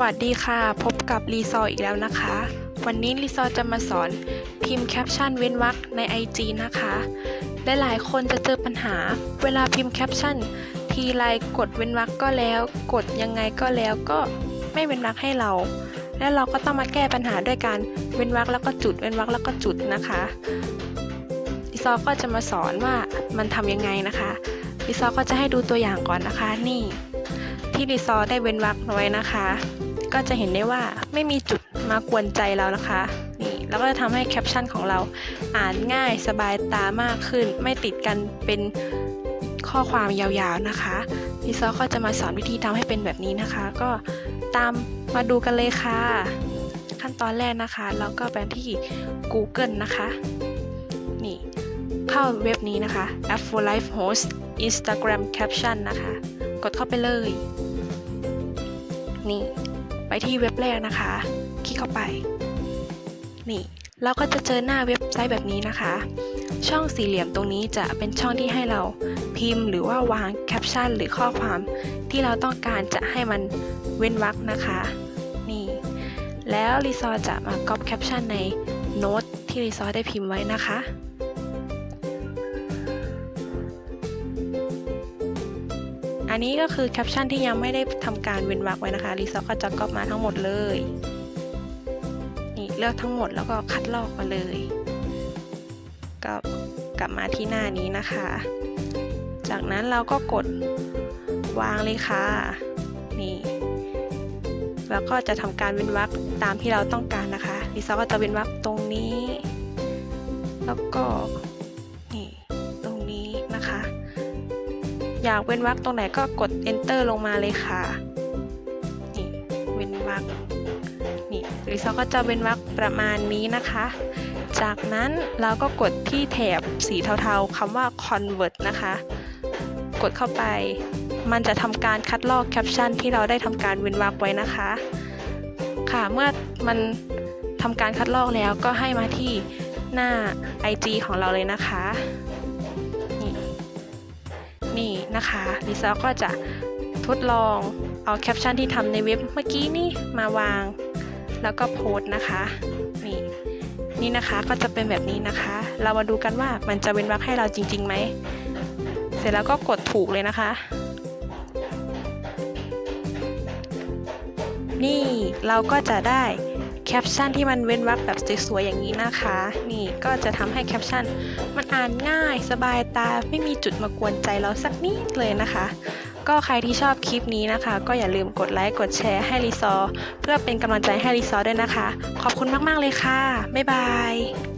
วัสดีค่ะ พบกับรีซออีกแล้วนะคะ วันนี้รีซอจะมาสอนพิมพ์แคปชั่นเว้นวรรคใน IG นะคะและหลายคนจะเจอปัญหา เวลาพิมพ์แคปชั่นทีไรกดเว้นวรรคก็แล้ว กดยังไงก็แล้วก็ไม่เว้นวรรคให้เรา และเราก็ต้องมาแก้ปัญหาด้วยการเว้นวรรคแล้วก็จุดเว้นวรรคแล้วก็จุดนะคะรีซอก็จะมาสอนว่ามันทำยังไงนะคะรีซอก็จะให้ดูตัวอย่างก่อนนะคะนี่ ที่รีซอได้เว้นวรรคไว้นะคะ ก็จะเห็นได้ว่าไม่มีจุดมากวนใจเรานะคะนี่แล้วก็จะทำให้แคปชั่นของเราอ่านง่ายสบายตามากขึ้น ไม่ติดกันเป็นข้อความยาวๆนะคะรีซอก็จะมาสอนวิธีทำให้เป็นแบบนี้นะคะ ก็ตามมาดูกันเลยค่ะ ขั้นตอนแรกนะคะเราก็ไปที่ Google นะคะ นี่เข้าเว็บนี้นะคะ App for Life Host Instagram Caption นะคะ กดเข้าไปเลย นี่ ไปที่เว็บแรกนะคะ คลิกเข้าไป นี่เราก็จะเจอหน้าเว็บไซต์แบบนี้นะคะ ช่องสี่เหลี่ยมตรงนี้จะเป็นช่องที่ให้เราพิมพ์ หรือว่าวางแคปชั่นหรือข้อความที่เราต้องการจะให้มันเว้นวรรคนะคะ นี่ แล้วรีซอจะมาก๊อปแคปชั่นในโน้ตที่รีซอได้พิมพ์ไว้นะคะ อันนี้ก็คือแคปชั่นที่ยังไม่ได้ทำการเว้นวรรคไว้นะคะรีซอร์ก็จะก๊อปมาทั้งหมดเลย นี่เลือกทั้งหมดแล้วก็คัดลอกมาเลยก็กลับมาที่หน้านี้นะคะ จากนั้นเราก็กดวางเลยค่ะ นี่ แล้วก็จะทำการเว้นวรรคตามที่เราต้องการนะคะรีซอก็จะเว้นวรรคตรงนี้ แล้วก็ากเว้นวรรคตรงไหนก็กด enter ลงมาเลยค่ะ นี่เว้นวรรคนี่รีซอก็จะเว้นวรรคประมาณนี้นะคะ จากนั้นเราก็กดที่แถบสีเทาๆคำว่า convert นะคะ กดเข้าไป มันจะทำการคัดลอกแคปชั่นที่เราได้ทำการเว้นวรรคไว้นะคะ ค่ะเมื่อมันทำการคัดลอกแล้วก็ให้มาที่หน้า IG ของเราเลยนะคะ นี่นะคะลิซ่าก็จะทดลองเอาแคปชั่นที่ทำในเว็บเมื่อกี้นี่มาวาง แล้วก็โพสนะคะนี่นี่นะคะก็จะเป็นแบบนี้นะคะ เรามาดูกันว่ามันจะเว้นวรรคให้เราจริงๆไหมเสร็จแล้วก็กดถูกเลยนะคะ นี่เราก็จะได้ แคปชั่นที่มันเว้นวรรคแบบสวยๆอย่างนี้นะคะ นี่ก็จะทำให้แคปชั่นมันอ่านง่ายสบายตาไม่มีจุดมากวนใจเราสักนิดเลยนะคะ ก็ใครที่ชอบคลิปนี้นะคะ ก็อย่าลืมกดไลค์กดแชร์ให้รีซอร์เพื่อเป็นกำลังใจให้รีซอร์ด้วยนะคะ ขอบคุณมากๆเลยค่ะ บ๊ายบาย